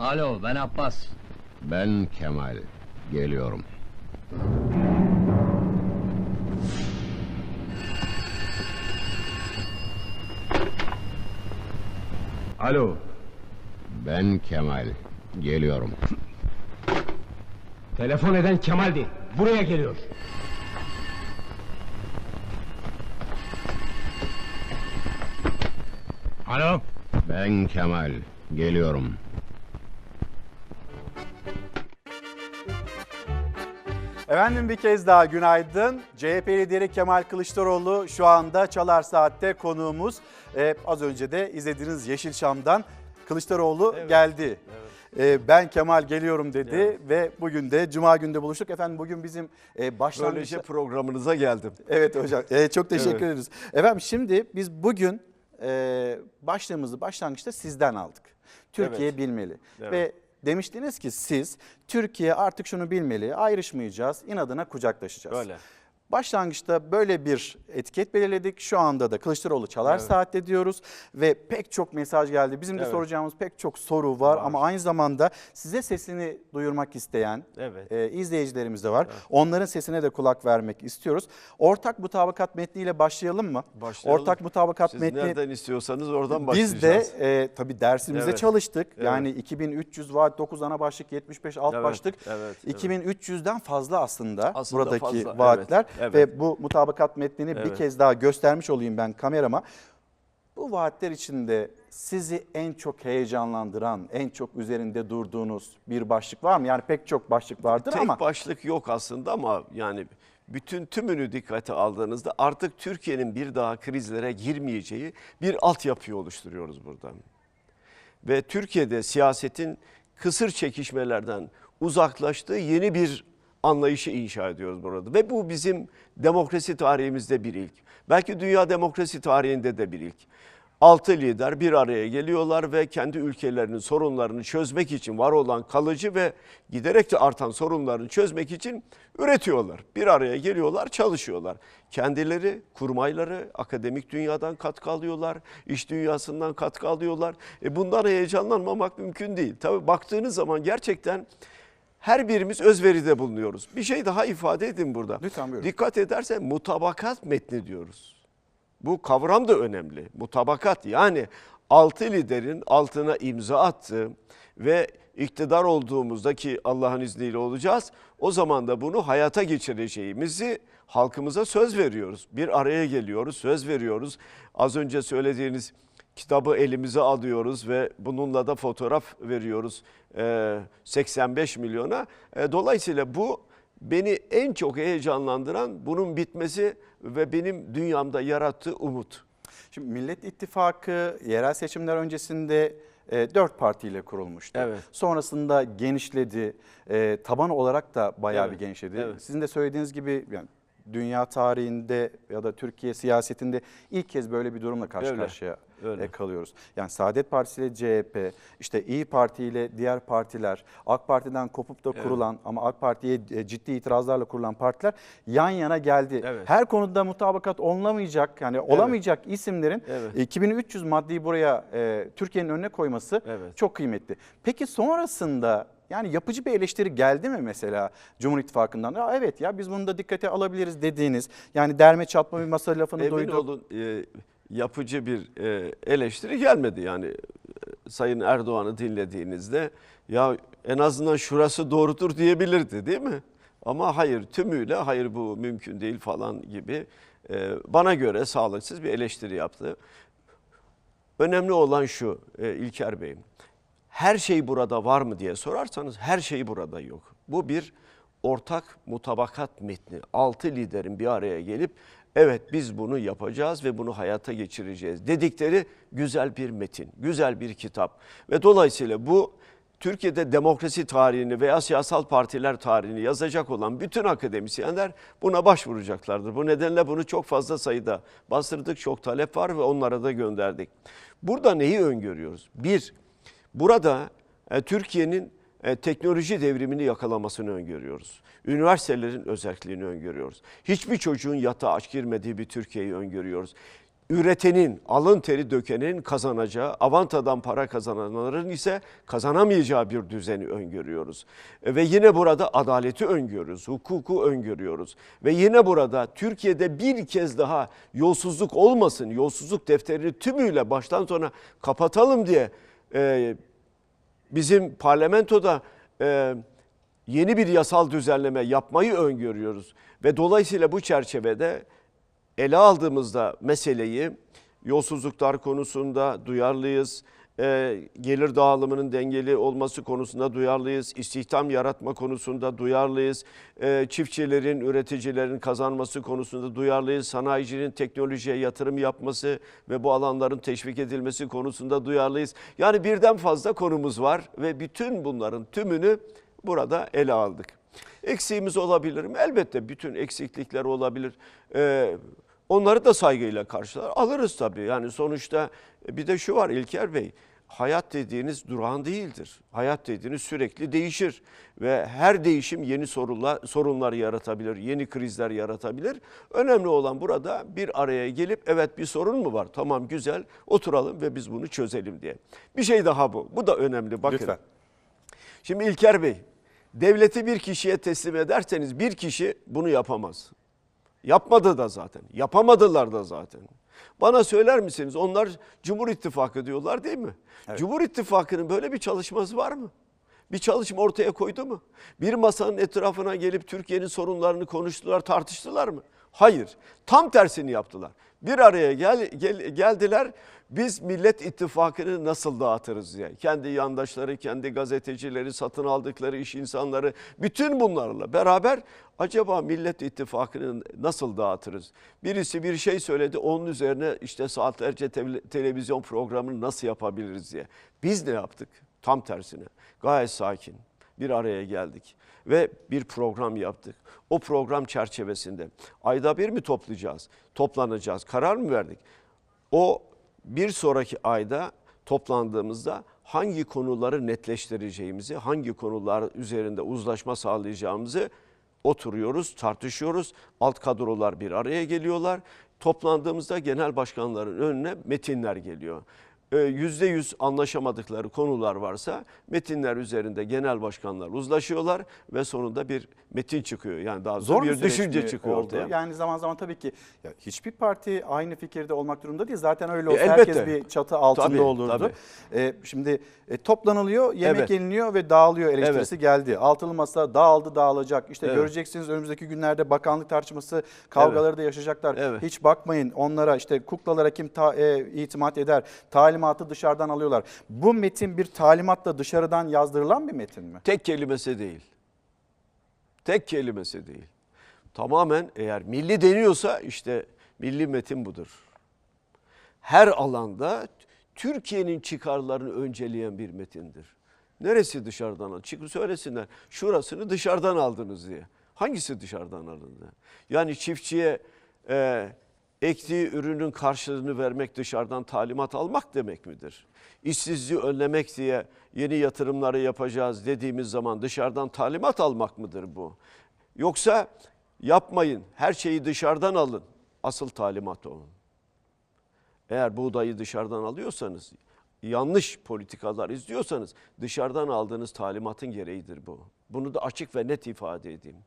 Alo ben Abbas. Ben Kemal. Geliyorum. Alo. Ben Kemal. Geliyorum. Telefon eden Kemal'di. Buraya geliyor. Alo. Ben Kemal. Geliyorum. Efendim bir kez daha günaydın. CHP lideri Kemal Kılıçdaroğlu şu anda Çalar Saat'te konuğumuz. Ee, az önce de izlediğiniz Yeşilçam'dan Kılıçdaroğlu geldi. Ee, ben Kemal geliyorum dedi ve bugün de Cuma günde buluştuk. Efendim bugün bizim e, başlangıçta... Böylece programınıza geldim. Evet hocam. Ee, çok teşekkür Evet. ederiz. Efendim şimdi biz bugün e, başlığımızı başlangıçta sizden aldık. Türkiye Evet. bilmeli. Evet. Ve demiştiniz ki siz Türkiye artık şunu bilmeli. Ayrışmayacağız. inadına kucaklaşacağız. Öyle. Başlangıçta böyle bir etiket belirledik. Şu anda da Kılıçdaroğlu çalar saatte diyoruz ve pek çok mesaj geldi. Bizim de Evet. soracağımız pek çok soru var, Var. ama aynı zamanda size sesini duyurmak isteyen Evet. e, izleyicilerimiz de var. Onların sesine de kulak vermek istiyoruz. Ortak mutabakat metniyle başlayalım mı? Başlayalım. Ortak mutabakat Siz metni nereden istiyorsanız oradan biz de başlayacağız. e, tabii dersimize Evet. çalıştık. Evet. Yani 2300 vaat 9 ana başlık 75 alt Evet, başlık. evet, evet. 2300'den fazla aslında, Aslında buradaki fazla, vaatler evet, evet. ve bu mutabakat metnini bir Evet. kez daha göstermiş olayım ben kamerama. Bu vaatler içinde sizi en çok heyecanlandıran, en çok üzerinde durduğunuz bir başlık var mı? Yani pek çok başlık vardır Tek ama başlık yok aslında ama yani bütün tümünü dikkate aldığınızda artık Türkiye'nin bir daha krizlere girmeyeceği bir altyapıyı oluşturuyoruz burada. Ve Türkiye'de siyasetin kısır çekişmelerden uzaklaştığı yeni bir anlayışı inşa ediyoruz burada. Ve bu bizim demokrasi tarihimizde bir ilk. Belki dünya demokrasi tarihinde de bir ilk. Altı lider bir araya geliyorlar ve kendi ülkelerinin sorunlarını çözmek için var olan kalıcı ve giderek de artan sorunlarını çözmek için üretiyorlar. Bir araya geliyorlar, çalışıyorlar. Kendileri, kurmayları akademik dünyadan katkı alıyorlar, iş dünyasından katkı alıyorlar. E bundan heyecanlanmamak mümkün değil. Tabii baktığınız zaman gerçekten her birimiz özveride bulunuyoruz. Bir şey daha ifade edin burada. Lütfen buyurun. Dikkat edersen mutabakat metni diyoruz. Bu kavram da önemli. Mutabakat yani altı liderin altına imza attığı ve iktidar olduğumuzdaki Allah'ın izniyle olacağız. O zaman da bunu hayata geçireceğimizi halkımıza söz veriyoruz. Bir araya geliyoruz, söz veriyoruz. Az önce söylediğiniz kitabı elimize alıyoruz ve bununla da fotoğraf veriyoruz e, 85 milyona. E, Dolayısıyla bu beni en çok heyecanlandıran bunun bitmesi ve benim dünyamda yarattığı umut. Şimdi Millet İttifakı yerel seçimler öncesinde e, dört partiyle kurulmuştu. Evet. Sonrasında genişledi. E, taban olarak da bayağı Evet, bir genişledi. evet. Sizin de söylediğiniz gibi yani dünya tarihinde ya da Türkiye siyasetinde ilk kez böyle bir durumla karşı Öyle, karşıya öyle. e, kalıyoruz. Yani Saadet Partisi ile CHP, işte İyi Parti ile diğer partiler, AK Parti'den kopup da kurulan ama AK Parti'ye e, ciddi itirazlarla kurulan partiler yan yana geldi. Evet. Her konuda mutabakat olunamayacak yani olamayacak isimlerin Evet. 2300 maddeyi buraya e, Türkiye'nin önüne koyması Evet. çok kıymetli. Peki sonrasında yani yapıcı bir eleştiri geldi mi mesela Cumhur İttifakı'ndan? Ya evet ya biz bunu da dikkate alabiliriz dediğiniz yani derme çatma bir masa lafını Emin duyduk. olun e, yapıcı bir e, eleştiri gelmedi. Yani e, Sayın Erdoğan'ı dinlediğinizde ya en azından şurası doğrudur diyebilirdi değil mi? Ama hayır tümüyle hayır bu mümkün değil falan gibi e, bana göre sağlıksız bir eleştiri yaptı. Önemli olan şu e, İlker Bey. Her şey burada var mı diye sorarsanız her şey burada yok. Bu bir ortak mutabakat metni. Altı liderin bir araya gelip evet biz bunu yapacağız ve bunu hayata geçireceğiz dedikleri güzel bir metin, güzel bir kitap. Ve dolayısıyla bu Türkiye'de demokrasi tarihini veya siyasal partiler tarihini yazacak olan bütün akademisyenler buna başvuracaklardır. Bu nedenle bunu çok fazla sayıda bastırdık, çok talep var ve onlara da gönderdik. Burada neyi öngörüyoruz? Bir, burada e, Türkiye'nin e, teknoloji devrimini yakalamasını öngörüyoruz. Üniversitelerin özelliğini öngörüyoruz. Hiçbir çocuğun yatağa aç girmediği bir Türkiye'yi öngörüyoruz. üretenin, alın teri dökenin kazanacağı, avantadan para kazananların ise kazanamayacağı bir düzeni öngörüyoruz. E, Ve yine burada adaleti öngörüyoruz, hukuku öngörüyoruz. Ve yine burada Türkiye'de bir kez daha yolsuzluk olmasın, yolsuzluk defterini tümüyle baştan sona kapatalım diye e, bizim parlamentoda e, yeni bir yasal düzenleme yapmayı öngörüyoruz. Ve dolayısıyla bu çerçevede ele aldığımızda meseleyi yolsuzluklar konusunda duyarlıyız. E, gelir dağılımının dengeli olması konusunda duyarlıyız. istihdam yaratma konusunda duyarlıyız. E, çiftçilerin, üreticilerin kazanması konusunda duyarlıyız. Sanayicinin teknolojiye yatırım yapması ve bu alanların teşvik edilmesi konusunda duyarlıyız. Yani birden fazla konumuz var ve bütün bunların tümünü burada ele aldık. Eksiğimiz olabilir mi? Elbette bütün eksiklikler olabilir. Ee, onları da saygıyla karşılar. Alırız tabii. Yani sonuçta bir de şu var İlker Bey. Hayat dediğiniz durağan değildir. Hayat dediğiniz sürekli değişir ve her değişim yeni sorunlar, sorunlar yaratabilir, yeni krizler yaratabilir. Önemli olan burada bir araya gelip evet bir sorun mu var? Tamam güzel oturalım ve biz bunu çözelim diye. Bir şey daha bu. Bu da önemli. Bakın. Lütfen. Şimdi İlker Bey, devleti bir kişiye teslim ederseniz bir kişi bunu yapamaz. Yapmadı da zaten. Yapamadılar da zaten. Bana söyler misiniz? Onlar Cumhur İttifakı diyorlar değil mi? Cumhur İttifakı'nın böyle bir çalışması var mı? Bir çalışma ortaya koydu mu? Bir masanın etrafına gelip Türkiye'nin sorunlarını konuştular, tartıştılar mı? Hayır. Tam tersini yaptılar. Bir araya gel, gel- geldiler. Biz Millet İttifakı'nı nasıl dağıtırız diye. Kendi yandaşları, kendi gazetecileri, satın aldıkları iş insanları bütün bunlarla beraber acaba Millet İttifakı'nı nasıl dağıtırız? Birisi bir şey söyledi onun üzerine işte saatlerce te- televizyon programını nasıl yapabiliriz diye. Biz ne yaptık? Tam tersine. Gayet sakin bir araya geldik ve bir program yaptık. O program çerçevesinde ayda bir mi toplayacağız? Toplanacağız. Karar mı verdik? O bir sonraki ayda toplandığımızda hangi konuları netleştireceğimizi, hangi konular üzerinde uzlaşma sağlayacağımızı oturuyoruz, tartışıyoruz. Alt kadrolar bir araya geliyorlar. Toplandığımızda genel başkanların önüne metinler geliyor. Ee, Yüzde yüz anlaşamadıkları konular varsa metinler üzerinde genel başkanlar uzlaşıyorlar ve sonunda bir metin çıkıyor. Yani daha Zor bir düşünce çıkıyor oldu? ortaya. Yani zaman zaman tabii ki ya hiçbir parti aynı fikirde olmak durumunda değil. Zaten öyle olsa E, herkes bir çatı altında Tabii, olurdu. E, şimdi e, toplanılıyor, yemek Evet. yeniliyor ve dağılıyor eleştirisi geldi. Altılı masa dağıldı, dağılacak. İşte Evet. göreceksiniz önümüzdeki günlerde bakanlık tartışması kavgaları da yaşayacaklar. Evet. Hiç bakmayın onlara işte kuklalara kim ta- e, itimat eder? Talimatı dışarıdan alıyorlar. Bu metin bir talimatla dışarıdan yazdırılan bir metin mi? Tek kelimesi değil. Tek kelimesi değil. Tamamen eğer milli deniyorsa işte milli metin budur. Her alanda Türkiye'nin çıkarlarını önceleyen bir metindir. Neresi dışarıdan al? Çıkıp söylesinler. Şurasını dışarıdan aldınız diye. Hangisi dışarıdan alındı? Yani çiftçiye e, ektiği ürünün karşılığını vermek dışarıdan talimat almak demek midir? İşsizliği önlemek diye yeni yatırımları yapacağız dediğimiz zaman dışarıdan talimat almak mıdır bu? Yoksa yapmayın her şeyi dışarıdan alın. Asıl talimat o. Eğer buğdayı dışarıdan alıyorsanız, yanlış politikalar izliyorsanız dışarıdan aldığınız talimatın gereğidir bu. Bunu da açık ve net ifade edeyim.